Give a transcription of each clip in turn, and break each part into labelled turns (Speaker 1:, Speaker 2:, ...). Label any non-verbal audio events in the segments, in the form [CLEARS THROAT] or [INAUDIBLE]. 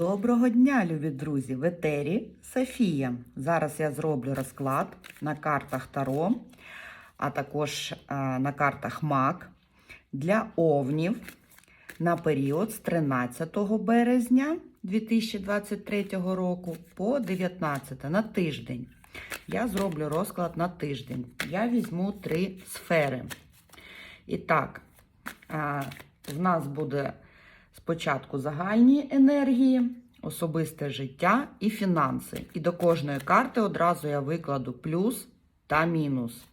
Speaker 1: Доброго дня, любі друзі! В етері Софія. Зараз я зроблю розклад на картах Таро, а також е, на картах МАК для овнів на період з 13 березня 2023 року по 19 на тиждень. Я зроблю розклад на тиждень. Я візьму три сфери. І так, е, в нас буде спочатку загальні енергії, особисте життя і фінанси. І до кожної карти одразу я викладу плюс та мінус.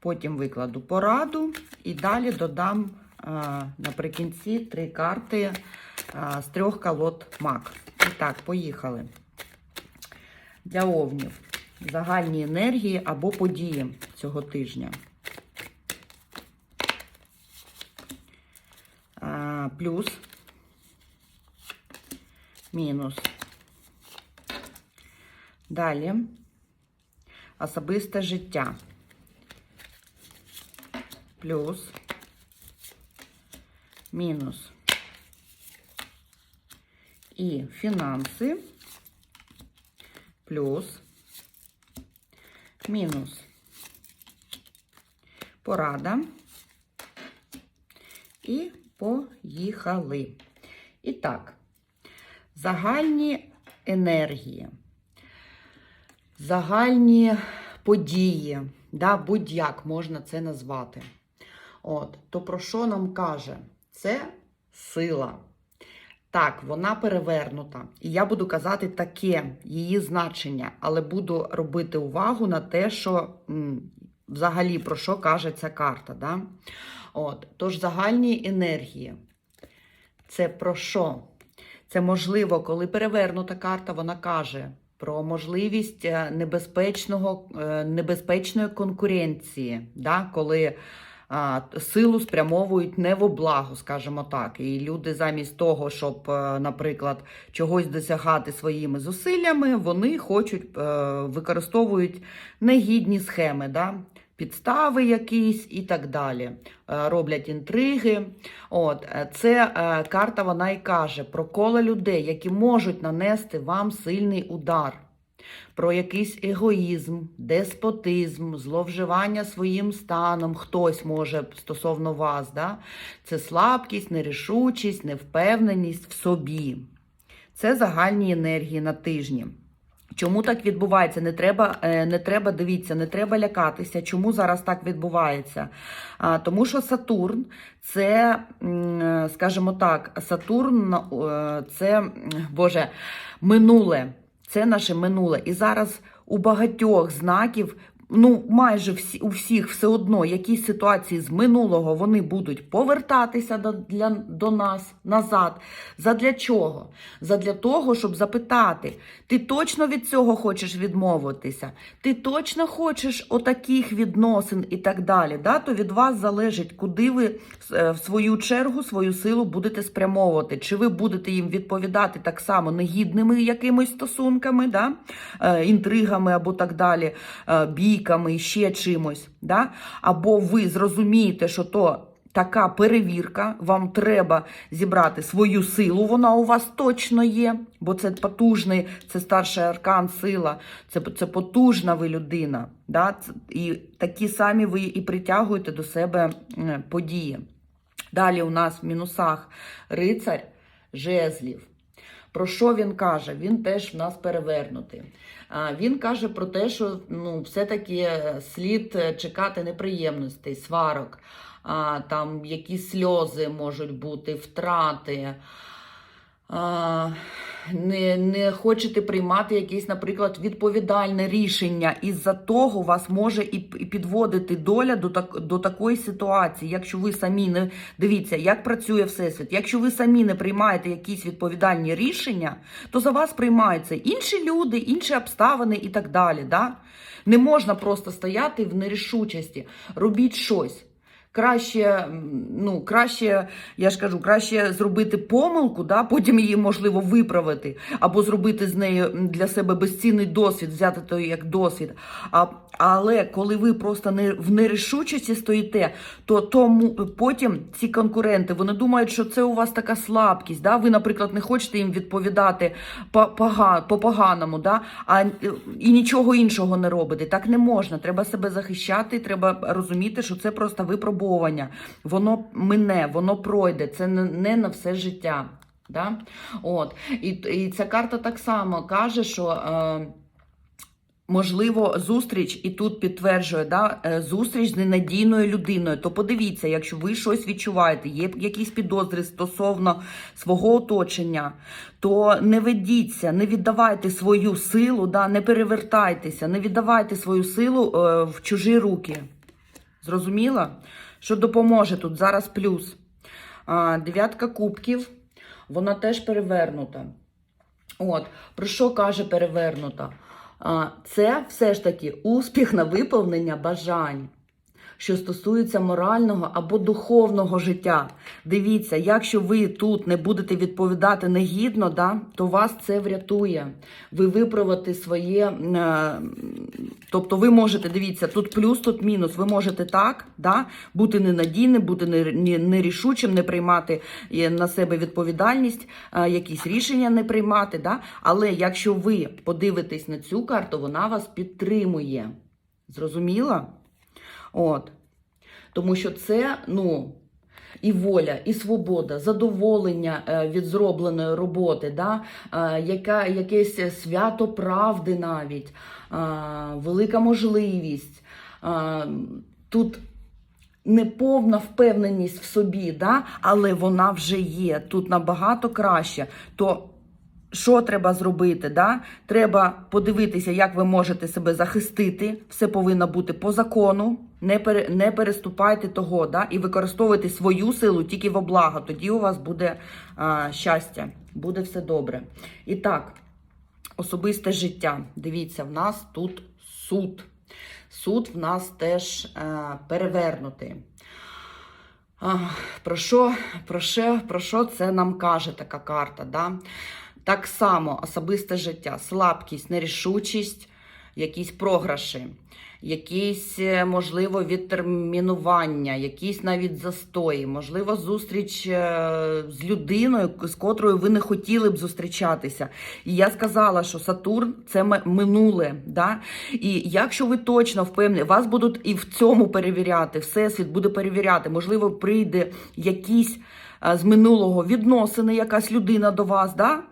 Speaker 1: Потім викладу пораду і далі додам а, наприкінці три карти а, з трьох колод мак. І так, поїхали. Для овнів. Загальні енергії або події цього тижня. А, плюс мінус. Далі особисте життя. Плюс, мінус. І фінанси. Плюс, мінус. Порада. І поїхали. І так. Загальні енергії, загальні події, да, будь-як можна це назвати. От, То про що нам каже? Це сила. Так, вона перевернута. І я буду казати таке її значення, але буду робити увагу на те, що м, взагалі про що каже ця карта. Да? От, Тож загальні енергії. Це про що? Це можливо, коли перевернута карта, вона каже про можливість е, небезпечного, е, небезпечної конкуренції, да? коли а, силу спрямовують не в облагу, скажімо так. І люди замість того, щоб, е, наприклад, чогось досягати своїми зусиллями, вони хочуть використовують негідні схеми. Да? Підстави якісь і так далі. Роблять інтриги. От, Це карта вона і каже про коло людей, які можуть нанести вам сильний удар, про якийсь егоїзм, деспотизм, зловживання своїм станом, хтось може стосовно вас. Да? Це слабкість, нерішучість, невпевненість в собі. Це загальні енергії на тижні. Чому так відбувається? Не треба, не треба дивіться, не треба лякатися. Чому зараз так відбувається? Тому що Сатурн це, скажімо так, Сатурн це Боже, минуле. Це наше минуле. І зараз у багатьох знаків. Ну, майже всі, у всіх все одно якісь ситуації з минулого вони будуть повертатися до для, до нас назад. Задля чого? Задля того, щоб запитати, ти точно від цього хочеш відмовитися? Ти точно хочеш отаких відносин і так далі. Да? То від вас залежить, куди ви в свою чергу свою силу будете спрямовувати. Чи ви будете їм відповідати так само негідними якимись стосунками, да? інтригами або так далі, бій і ще чимось, да? або ви зрозумієте, що то така перевірка, вам треба зібрати свою силу, вона у вас точно є, бо це потужний, це старший аркан, сила, це це потужна ви людина. Да? І такі самі ви і притягуєте до себе події. Далі у нас в мінусах рицар жезлів. Про що він каже? Він теж в нас перевернутий. Він каже про те, що ну, все-таки слід чекати неприємностей, сварок, там якісь сльози можуть бути, втрати не не хочете приймати якесь, наприклад, відповідальне рішення, із-за того вас може і підводити доля до так, до такої ситуації, якщо ви самі не дивіться, як працює всесвіт. Якщо ви самі не приймаєте якісь відповідальні рішення, то за вас приймаються інші люди, інші обставини і так далі. Да? Не можна просто стояти в нерішучості. Робіть щось. Краще, ну, краще, я ж кажу, краще зробити помилку, да, потім її можливо виправити, або зробити з нею для себе безцінний досвід, взяти то як досвід. А, але коли ви просто не в нерішучості стоїте, то тому потім ці конкуренти вони думають, що це у вас така слабкість. Да? Ви, наприклад, не хочете їм відповідати по поганому, да? а е, і нічого іншого не робите. Так не можна. Треба себе захищати, треба розуміти, що це просто випробування. Воно мине, воно пройде. Це не, на все життя. Да? От. І, і ця карта так само каже, що. Е, Можливо, зустріч, і тут підтверджує да, е, зустріч з ненадійною людиною. То подивіться, якщо ви щось відчуваєте, є якісь підозри стосовно свого оточення, то не ведіться, не віддавайте свою силу, да, не перевертайтеся, не віддавайте свою силу е, в чужі руки. Зрозуміла? Що допоможе тут зараз плюс. Дев'ятка кубків, вона теж перевернута. От, про що каже перевернута? Це все ж таки успіх на виповнення бажань, що стосується морального або духовного життя. Дивіться, якщо ви тут не будете відповідати негідно, да, то вас це врятує. Ви виправите своє. Е, тобто, ви можете, дивіться, тут плюс, тут мінус. Ви можете так да, бути ненадійним, бути не- не- нерішучим, не приймати е, на себе відповідальність, е, якісь рішення не приймати. Да? Але якщо ви подивитесь на цю карту, вона вас підтримує. Зрозуміла? От. Тому що це, ну, і воля, і свобода, задоволення е, від зробленої роботи, да? е, яка, якесь свято правди навіть, е, велика можливість. Тут неповна впевненість в собі, да? але вона вже є. Тут набагато краще. То що треба зробити? Да? Треба подивитися, як ви можете себе захистити. Все повинно бути по закону. Не, пере, не переступайте того, да? і використовуйте свою силу тільки во благо. Тоді у вас буде а, щастя, буде все добре. І так, особисте життя. Дивіться, в нас тут суд. Суд в нас теж е, перевернутий. А, Про що, про, що, про що це нам каже така карта? Да? Так само особисте життя, слабкість, нерішучість, якісь програші, якісь, е, можливо, відтермінування, якісь навіть застої, можливо, зустріч е, з людиною, з котрою ви не хотіли б зустрічатися. І я сказала, що Сатурн це минуле. Да? І якщо ви точно впевнені, вас будуть і в цьому перевіряти, всесвіт буде перевіряти, можливо, прийде якісь е, з минулого відносини, якась людина до вас. Да?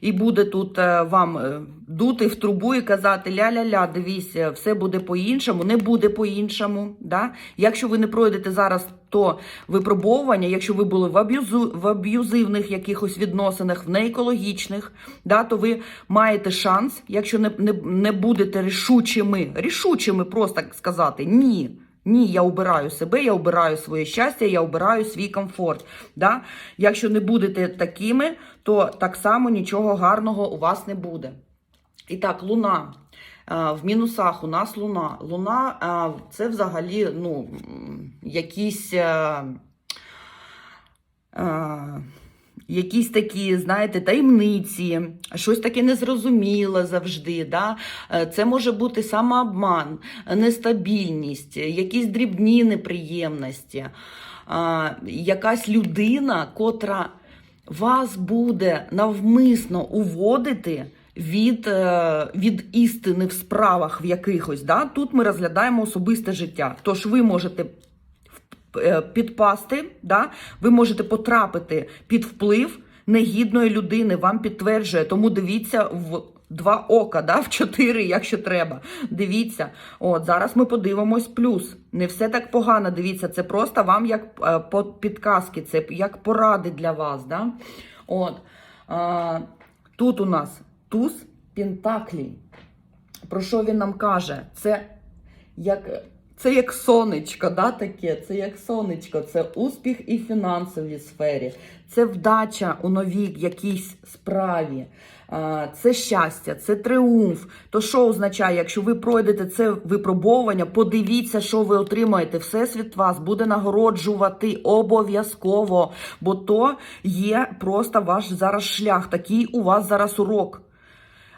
Speaker 1: І буде тут е, вам е, дути в трубу і казати ля-ля-ля, дивіться, все буде по-іншому, не буде по-іншому. Да? Якщо ви не пройдете зараз то випробовування, якщо ви були в, аб'юзу, в аб'юзивних якихось відносинах, в неекологічних, да, то ви маєте шанс, якщо не, не, не будете рішучими, рішучими просто сказати ні. Ні, я обираю себе, я обираю своє щастя, я обираю свій комфорт. Да? Якщо не будете такими, то так само нічого гарного у вас не буде. І так, луна. Е, В мінусах у нас луна. Луна е, це взагалі ну, якісь. Е, е, Якісь такі, знаєте, таємниці, щось таке незрозуміле завжди. Да? Е, Це може бути самообман, нестабільність, якісь дрібні неприємності, якась людина, котра вас буде навмисно уводити від, е, від істини в справах в якихось. Да? Тут ми розглядаємо особисте життя. Тож ви можете е, підпасти, да? ви можете потрапити під вплив негідної людини, вам підтверджує. Тому дивіться в два ока, да? [LAUGHS] в чотири, якщо треба. Дивіться. От зараз ми подивимось плюс. Не все так погано. Дивіться, це просто вам як е, підказки, це як поради для вас. Да? От. А, тут у нас туз Пентаклі. Про що він нам каже? Це як Це як сонечко, да, таке, це як сонечко, це успіх і в фінансовій сфері, це вдача у новій якійсь справі, це щастя, це тріумф. То що означає, якщо ви пройдете це випробовування, подивіться, що ви отримаєте. Всесвіт вас буде нагороджувати обов'язково, бо то є просто ваш зараз шлях, такий у вас зараз урок.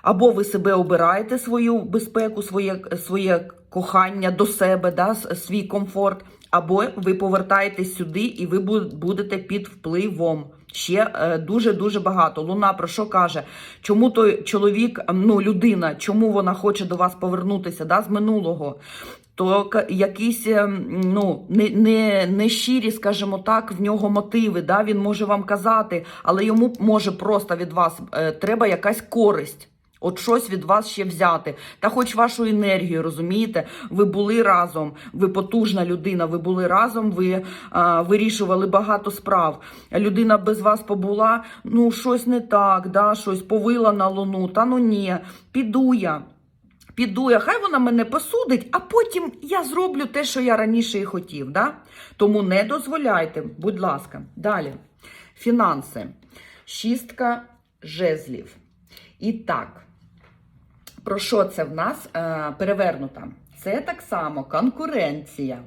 Speaker 1: Або ви себе обираєте свою безпеку, своє, своє кохання до себе, да, свій комфорт, або ви повертаєтесь сюди і ви будете під впливом. Ще е, дуже дуже багато. Луна про що каже? Чому той чоловік, ну людина, чому вона хоче до вас повернутися да, з минулого? То якісь ем, ну не, не, не щирі, скажімо так, в нього мотиви. Да? Він може вам казати, але йому може просто від вас е, треба якась користь. От щось від вас ще взяти, та хоч вашу енергію, розумієте? Ви були разом, ви потужна людина, ви були разом, ви а, вирішували багато справ. Людина без вас побула, ну щось не так, да, щось повила на луну. Та ну ні, піду я. Піду я, хай вона мене посудить, а потім я зроблю те, що я раніше і хотів. Да? Тому не дозволяйте, будь ласка. Далі. Фінанси. Шістка жезлів. І так, про що це в нас е, перевернута? Це так само конкуренція.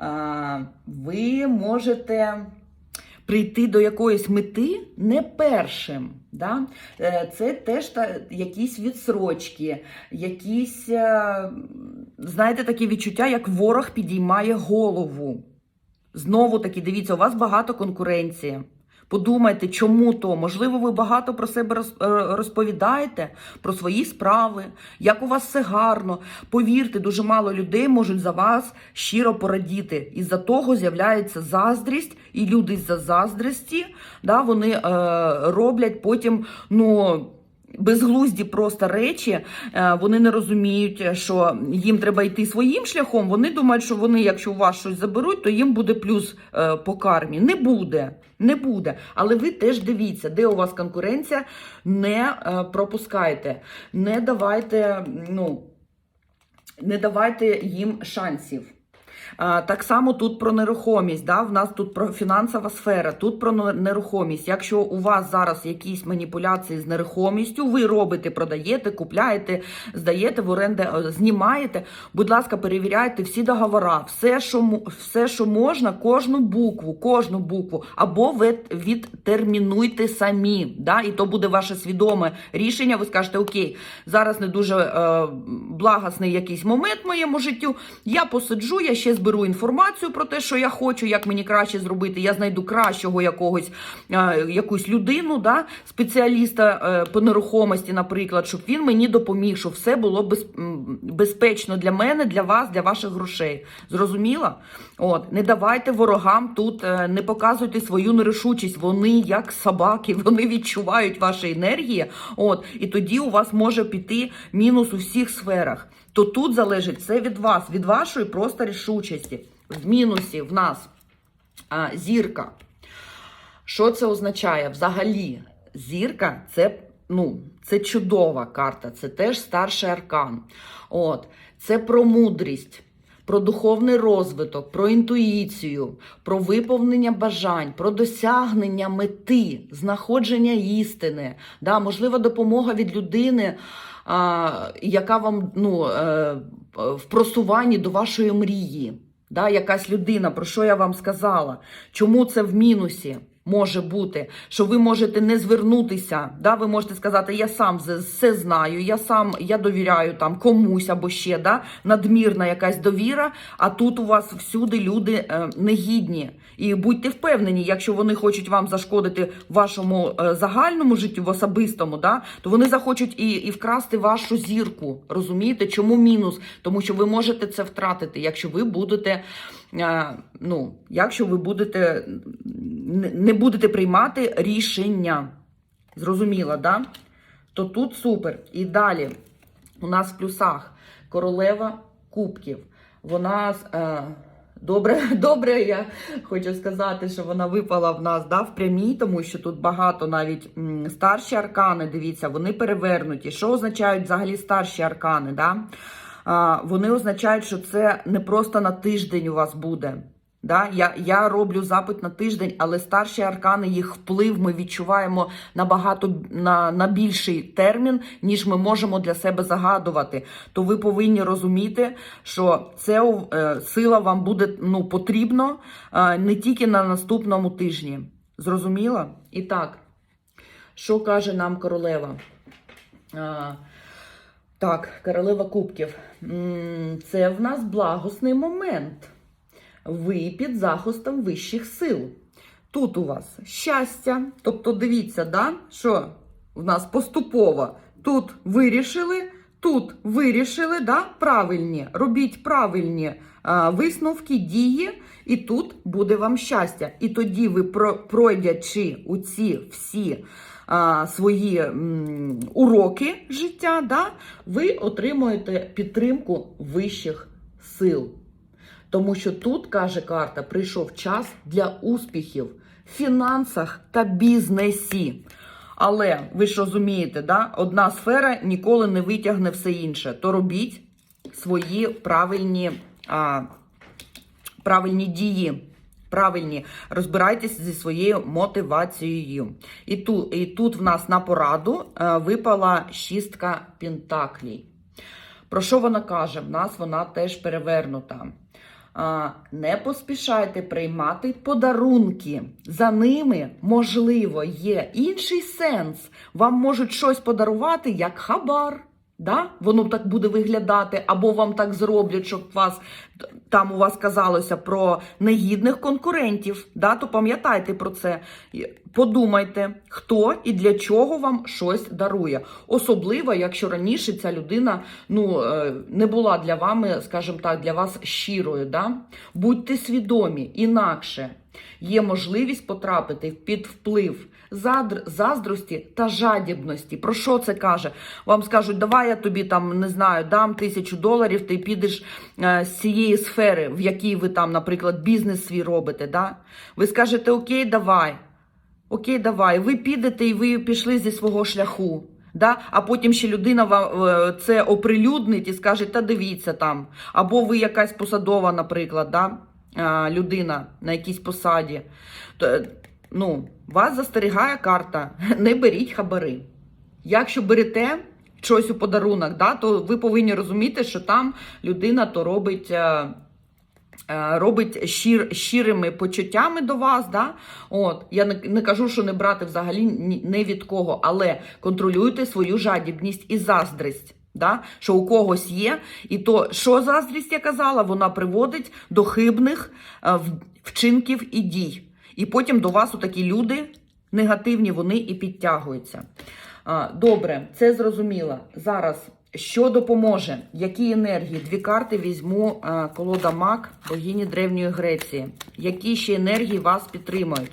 Speaker 1: Е, ви можете прийти до якоїсь мети не першим. Да? Е, Це теж та, якісь відсрочки, якісь, знаєте, такі відчуття, як ворог підіймає голову. Знову таки, дивіться, у вас багато конкуренції. Подумайте, чому то? Можливо, ви багато про себе е, розповідаєте, про свої справи, як у вас все гарно. Повірте, дуже мало людей можуть за вас щиро порадіти. Із-за того з'являється заздрість, і люди з-за заздрості да, вони е, роблять потім, ну. Безглузді просто речі, е, вони не розуміють, що їм треба йти своїм шляхом. Вони думають, що вони, якщо у вас щось заберуть, то їм буде плюс е, по кармі. Не буде, не буде. Але ви теж дивіться, де у вас конкуренція, не е, пропускайте, не давайте, ну, не давайте їм шансів. Так само тут про нерухомість. Да? В нас тут про фінансова сфера, тут про нерухомість. Якщо у вас зараз якісь маніпуляції з нерухомістю, ви робите, продаєте, купляєте, здаєте в оренду, е, знімаєте. Будь ласка, перевіряйте всі договори, все, що все, що можна, кожну букву, кожну букву, або ви відтермінуйте самі. Да? І то буде ваше свідоме рішення. Ви скажете, окей, зараз не дуже е, благосний якийсь момент в моєму життю. Я посиджу, я ще зберу інформацію про те, що я хочу, як мені краще зробити. Я знайду кращого якогось е, якусь людину, да, спеціаліста е, по нерухомості, наприклад, щоб він мені допоміг, щоб все було без, безпечно для мене, для вас, для ваших грошей. Зрозуміло? От, не давайте ворогам тут, е, не показуйте свою нерішучість. Вони як собаки, [LAUGHS] вони відчувають ваші енергії. От, і тоді у вас може піти мінус у всіх сферах. То тут залежить все від вас, від вашої просто рішучості. В мінусі в нас а, зірка. Що це означає? Взагалі, зірка це, ну, це чудова карта, це теж старший аркан. От, це про мудрість. Про духовний розвиток, про інтуїцію, про виповнення бажань, про досягнення мети, знаходження істини, да, можлива допомога від людини, а, яка вам ну, е, в просуванні до вашої мрії. Да, якась людина, про що я вам сказала? Чому це в мінусі може бути? Що ви можете не звернутися, да, ви можете сказати, я сам все знаю, я сам я довіряю там комусь або ще да, надмірна якась довіра, а тут у вас всюди люди е, негідні. І будьте впевнені, якщо вони хочуть вам зашкодити вашому е, загальному життю, в особистому, да, то вони захочуть і, і вкрасти вашу зірку. Розумієте, чому мінус? Тому що ви можете це втратити, якщо ви будете. Ну, якщо ви будете не будете приймати рішення, зрозуміло, да? То тут супер. І далі у нас в плюсах королева кубків. Вона е, добре, [LAUGHS] добре, я хочу сказати, що вона випала в нас да, в прямій, тому що тут багато навіть старші аркани. Дивіться, вони перевернуті. Що означають взагалі старші аркани? Да? Вони означають, що це не просто на тиждень у вас буде. Да? Я, я роблю запит на тиждень, але старші аркани, їх вплив ми відчуваємо набагато на, на більший термін, ніж ми можемо для себе загадувати. То ви повинні розуміти, що це е, сила вам буде ну, потрібно е, не тільки на наступному тижні. Зрозуміло? І так, що каже нам королева? А, так, королева кубків. Це в нас благосний момент. Ви під захистом вищих сил. Тут у вас щастя. Тобто, дивіться, да, що в нас поступово. Тут вирішили, тут вирішили, да, правильні. Робіть правильні а, висновки, дії, і тут буде вам щастя. І тоді ви, пройдячи у ці всі а, свої м, уроки життя, да, ви отримуєте підтримку вищих сил. Тому що тут, каже карта, прийшов час для успіхів в фінансах та бізнесі. Але ви ж розумієте, да? одна сфера ніколи не витягне все інше. То робіть свої правильні, а, правильні дії. Правильні, розбирайтесь зі своєю мотивацією. І тут, і тут в нас на пораду е, випала шістка пентаклей. Про що вона каже? В нас вона теж перевернута. Не поспішайте приймати подарунки. За ними, можливо, є інший сенс. Вам можуть щось подарувати як хабар. Да? Воно так буде виглядати, або вам так зроблять, щоб вас там у вас казалося про негідних конкурентів. Да? То пам'ятайте про це. Подумайте, хто і для чого вам щось дарує. Особливо, якщо раніше ця людина ну, е, не була для вами, скажімо так, для вас щирою. Да? Будьте свідомі, інакше є можливість потрапити під вплив заздрості та жадібності. Про що це каже? Вам скажуть, давай я тобі там не знаю, дам тисячу доларів, ти підеш е, з цієї сфери, в якій ви там, наприклад, бізнес свій робите. Да? Ви скажете, окей, давай. Окей, давай, ви підете і ви пішли зі свого шляху. Да? А потім ще людина вам е, це оприлюднить і скаже, та дивіться там. Або ви якась посадова, наприклад, да? Е, людина на якійсь посаді. То, е, ну, вас застерігає карта. [LAUGHS] Не беріть хабари. Якщо берете щось у подарунок, да, то ви повинні розуміти, що там людина то робить. е, Робить щир, щирими почуттями до вас, да? От я не, не кажу, що не брати взагалі ні, не від кого, але контролюйте свою жадібність і заздрість. Да? Що у когось є, і то, що заздрість я казала, вона приводить до хибних е, вчинків і дій. І потім до вас такі люди негативні, вони і підтягуються. Добре, це зрозуміло. Зараз що допоможе? Які енергії? Дві карти візьму колода Мак, богині Древньої Греції. Які ще енергії вас підтримують?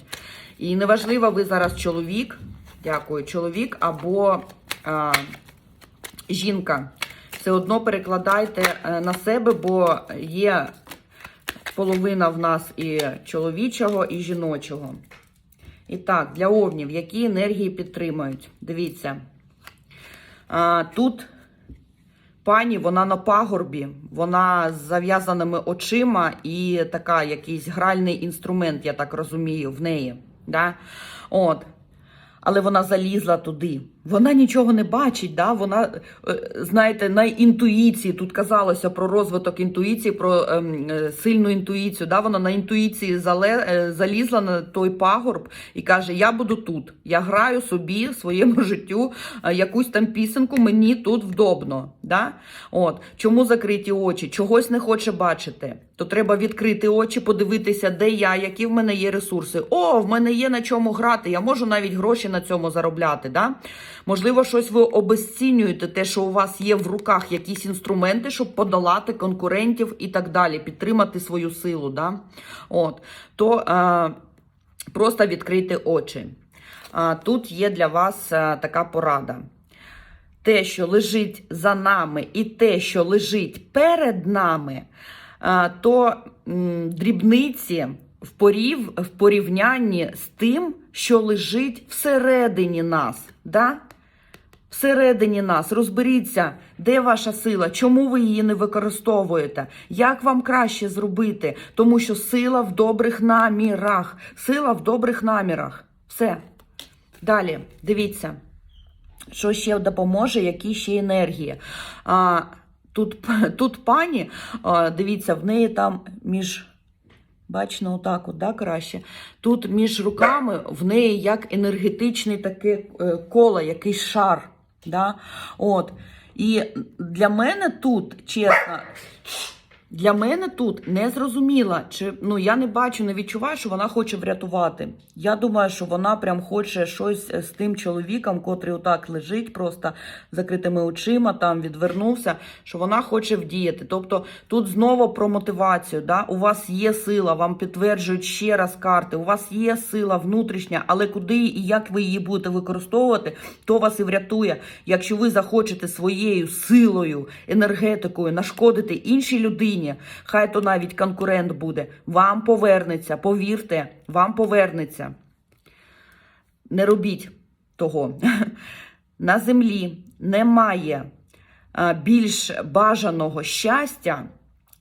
Speaker 1: І неважливо, ви зараз чоловік, дякую, чоловік або а, жінка. Все одно перекладайте е, на себе, бо є половина в нас і чоловічого, і жіночого. І так, для овнів, які енергії підтримують? Дивіться. А, тут пані, вона на пагорбі, вона з зав'язаними очима і така якийсь гральний інструмент, я так розумію, в неї. Да? От. Але вона залізла туди. Вона нічого не бачить, да? вона, е, знаєте, на інтуїції, тут казалося про розвиток інтуїції, про ем, е, сильну інтуїцію. Да? Вона на інтуїції е, залізла на той пагорб і каже: Я буду тут. Я граю собі своєму [LAUGHS] життю якусь там пісеньку, мені тут вдобно. Да? От. Чому закриті очі? Чогось не хоче бачити. То треба відкрити очі, подивитися, де я, які в мене є ресурси. О, в мене є на чому грати. Я можу навіть гроші на цьому заробляти. Да? Можливо, щось ви обесцінюєте, те, що у вас є в руках якісь інструменти, щоб подолати конкурентів і так далі, підтримати свою силу. Да? От. То е, просто відкрийте очі. А, тут є для вас е, така порада. Те, що лежить за нами, і те, що лежить перед нами, е, то м, дрібниці в, порів, в порівнянні з тим, що лежить всередині нас. Да? Всередині нас. Розберіться, де ваша сила, чому ви її не використовуєте, як вам краще зробити, тому що сила в добрих намірах. Сила в добрих намірах. Все. Далі, дивіться, що ще допоможе, які ще енергії. А, тут, [LAUGHS] тут пані, а, дивіться, в неї там між. Бачно, отак, от, да, краще. Тут між руками в неї як енергетичний таке е, коло, якийсь шар. Да? От. І для мене тут, чесно, для мене тут не зрозуміла, чи ну я не бачу, не відчуваю, що вона хоче врятувати. Я думаю, що вона прям хоче щось з тим чоловіком, котрий отак лежить, просто закритими очима, там відвернувся, що вона хоче вдіяти. Тобто тут знову про мотивацію. Да? У вас є сила, вам підтверджують ще раз карти. У вас є сила внутрішня, але куди і як ви її будете використовувати, то вас і врятує. Якщо ви захочете своєю силою, енергетикою нашкодити іншій людині, хай то навіть конкурент буде, вам повернеться, повірте, вам повернеться. Не робіть того. [LAUGHS] На землі немає більш бажаного щастя,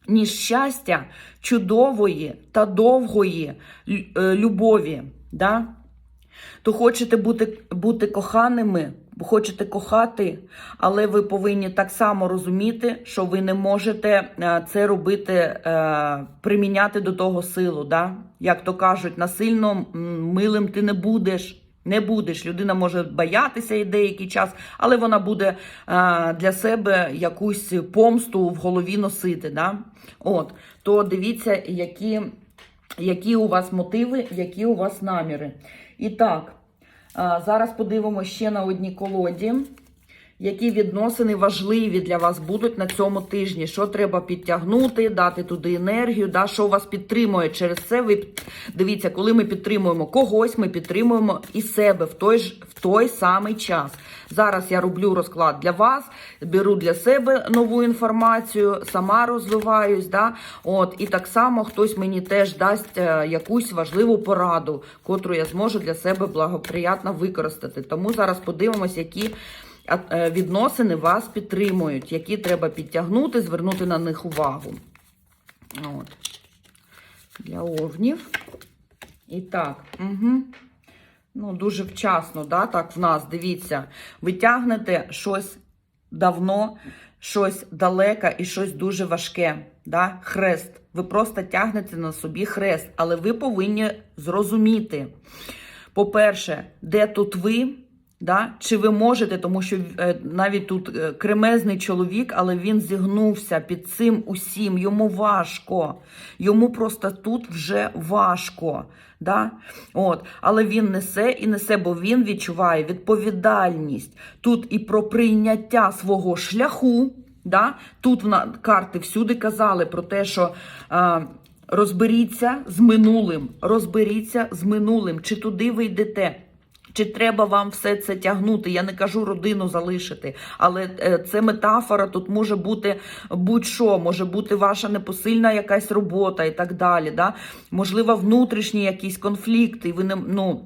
Speaker 1: ніж щастя чудової та довгої е, любові. Да? То хочете бути, бути коханими, хочете кохати, але ви повинні так само розуміти, що ви не можете е, це робити, е, приміняти до того силу. Да? Як то кажуть, насильно милим ти не будеш. Не будеш. Людина може боятися і деякий час, але вона буде е, для себе якусь помсту в голові носити. Да? От, то дивіться, які, які у вас мотиви, які у вас наміри. І так, зараз подивимося ще на одній колоді, які відносини важливі для вас будуть на цьому тижні. Що треба підтягнути, дати туди енергію, да, що вас підтримує. Через це ви дивіться, коли ми підтримуємо когось, ми підтримуємо і себе в той ж в той самий час. Зараз я роблю розклад для вас, беру для себе нову інформацію, сама розвиваюсь. Да? От, і так само хтось мені теж дасть е, якусь важливу пораду, котру я зможу для себе благоприятно використати. Тому зараз подивимось, які відносини вас підтримують, які треба підтягнути, звернути на них увагу. От. Для овнів. І так, угу. ну, дуже вчасно, да, так, в нас, дивіться, ви тягнете щось давно, щось далеке і щось дуже важке. Да? Хрест. Ви просто тягнете на собі хрест, але ви повинні зрозуміти, по-перше, де тут ви, да? чи ви можете, тому що е, навіть тут е, кремезний чоловік, але він зігнувся під цим усім, йому важко. Йому просто тут вже важко. Да? От. Але він несе і несе, бо він відчуває відповідальність. Тут і про прийняття свого шляху. Да? Тут на карти всюди казали про те, що а, розберіться з минулим, розберіться з минулим, чи туди ви йдете. Чи треба вам все це тягнути? Я не кажу родину залишити, але е, це метафора. Тут може бути будь-що, може бути ваша непосильна якась робота і так далі. Да? Можливо, внутрішні якісь конфлікти, і ви не ну.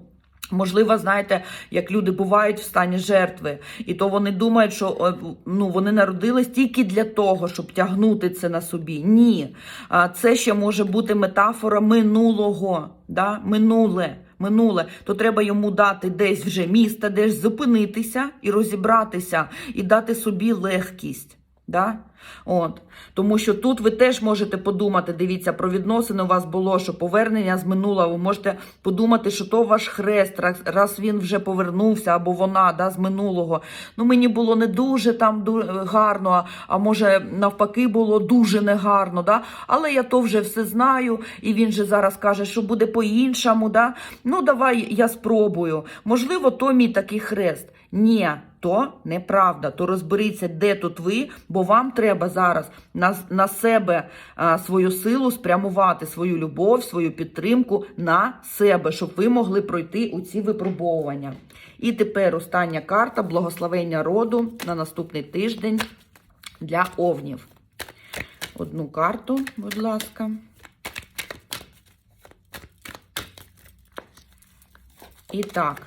Speaker 1: Можливо, знаєте, як люди бувають в стані жертви, і то вони думають, що ну вони народились тільки для того, щоб тягнути це на собі. Ні, це ще може бути метафора минулого, да? минуле. Минуле, то треба йому дати десь вже місце, десь зупинитися і розібратися, і дати собі легкість. Да? От. Тому що тут ви теж можете подумати, дивіться, про відносини у вас було, що повернення з минулого, ви можете подумати, що то ваш хрест, раз, він вже повернувся, або вона да, з минулого. Ну, мені було не дуже там ду- гарно, а, а може навпаки було дуже негарно. Да? Але я то вже все знаю, і він же зараз каже, що буде по-іншому. Да? Ну, давай я спробую. Можливо, то мій такий хрест. Ні, то неправда. То розберіться, де тут ви, бо вам треба зараз на, на себе а, свою силу спрямувати, свою любов, свою підтримку на себе, щоб ви могли пройти у ці випробовування. І тепер остання карта благословення роду на наступний тиждень для овнів. Одну карту, будь ласка. І так.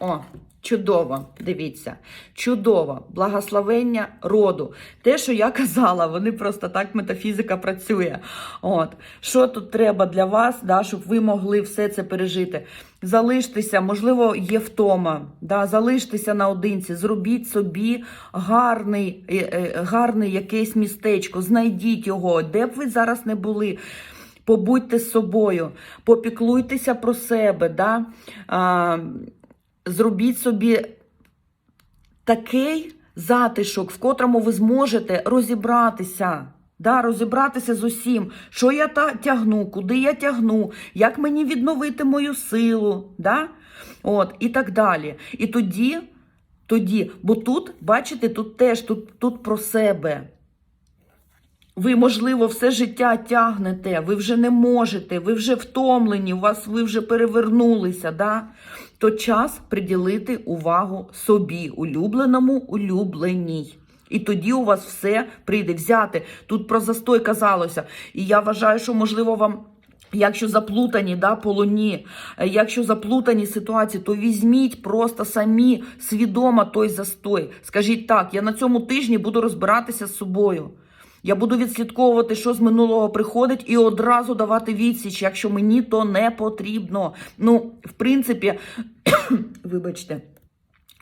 Speaker 1: О, Чудово, дивіться, чудово, благословення роду. Те, що я казала, вони просто так метафізика працює. От що тут треба для вас, да, щоб ви могли все це пережити? Залиштеся, можливо, є втома. Да, залиштеся наодинці, зробіть собі гарний, е, е, гарний якесь містечко, знайдіть його, де б ви зараз не були. Побудьте з собою, попіклуйтеся про себе. Да? А, зробіть собі такий затишок, в котрому ви зможете розібратися. Да, розібратися з усім, що я та тягну, куди я тягну, як мені відновити мою силу, да? От, і так далі. І тоді, тоді, бо тут, бачите, тут теж тут, тут про себе. Ви, можливо, все життя тягнете, ви вже не можете, ви вже втомлені, у вас ви вже перевернулися, да? То час приділити увагу собі, улюбленому, улюбленій. І тоді у вас все прийде взяти. Тут про застой казалося. І я вважаю, що можливо вам. Якщо заплутані да, полоні, е, якщо заплутані ситуації, то візьміть просто самі свідомо той застой. Скажіть так, я на цьому тижні буду розбиратися з собою. Я буду відслідковувати, що з минулого приходить, і одразу давати відсіч, якщо мені то не потрібно. Ну, в принципі, [CLEARS THROAT] вибачте.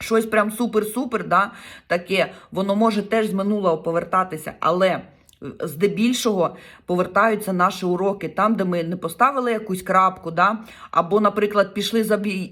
Speaker 1: Щось прям супер-супер, да, таке, воно може теж з минулого повертатися, але здебільшого повертаються наші уроки там, де ми не поставили якусь крапку, да, або, наприклад, пішли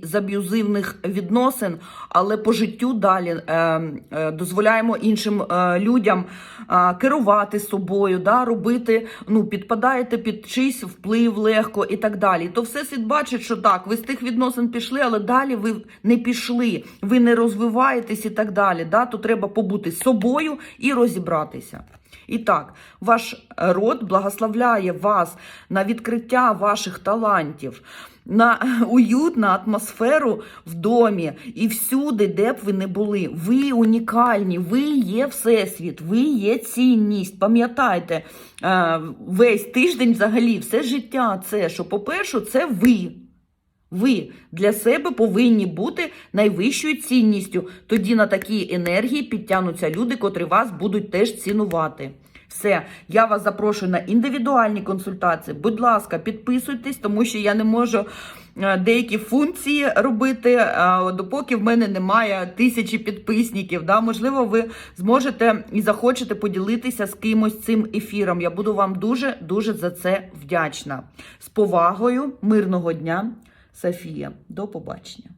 Speaker 1: з аб'юзивних відносин, але по життю далі е, е, дозволяємо іншим е, людям е, керувати собою, да, робити, ну, підпадаєте під чийсь вплив легко і так далі. То все світ бачить, що так, ви з тих відносин пішли, але далі ви не пішли, ви не розвиваєтесь і так далі. Да? То треба побути з собою і розібратися. І так, ваш род благословляє вас на відкриття ваших талантів, на уютну атмосферу в домі і всюди, де б ви не були. Ви унікальні, ви є всесвіт, ви є цінність. Пам'ятайте, е, весь тиждень взагалі, все життя це, що, по-перше, це ви. Ви для себе повинні бути найвищою цінністю. Тоді на такій енергії підтягнуться люди, котрі вас будуть теж цінувати. Все, я вас запрошую на індивідуальні консультації. Будь ласка, підписуйтесь, тому що я не можу е, деякі функції робити, е, допоки в мене немає тисячі підписників. Да? Можливо, ви зможете і захочете поділитися з кимось цим ефіром. Я буду вам дуже дуже за це вдячна. З повагою, мирного дня, Софія. До побачення.